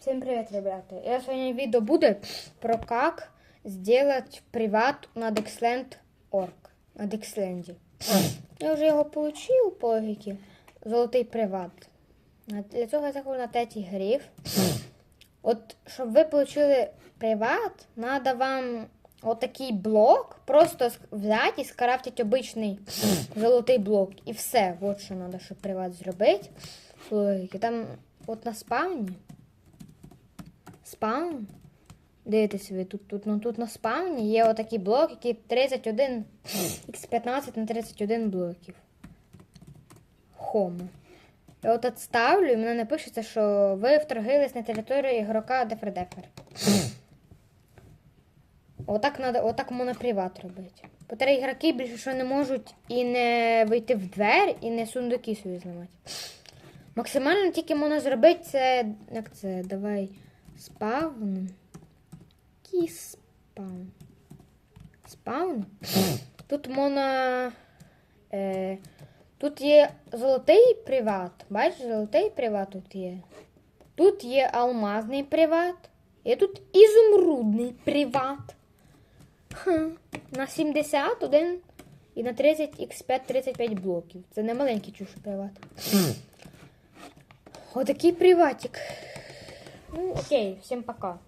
Всем привет, ребята. Я сегодня видео будет про как сделать приват на Dexland.org. На Dexland. Я вже його получив по логіки. Золотий приват. Для цього я заходжу на третій гриф. От, щоб ви отримали приват, треба вам отакий блок просто взяти і скрафтити обичний золотий блок. І все. От що треба, щоб приват зробити. Логіки. Там от на спавні. Спаун. Дивитесь ви, тут, тут, ну, тут на спавні є отакий блок, який 31 x15 на 31 блоків. Хомо. Я от ставлю, і мене напишеться, що ви вторгились на територію ігрока Дефер-Дефер. Отак, надо, отак можна приват робити. Потім ігроки більше що не можуть і не вийти в двері, і не сундуки собі зламати. Максимально тільки можна зробити це. Як це? Давай. Спавн. Який спаун? Спаун? Тут можна. Е, тут є золотий приват. Бачиш, золотий приват тут є. Тут є алмазний приват. Є тут ізумрудний приват. Хм, на 71 і на 30 x5 35 блоків. Це не маленький чуш приват. Отакий приватик. Ну, окей, всем пока.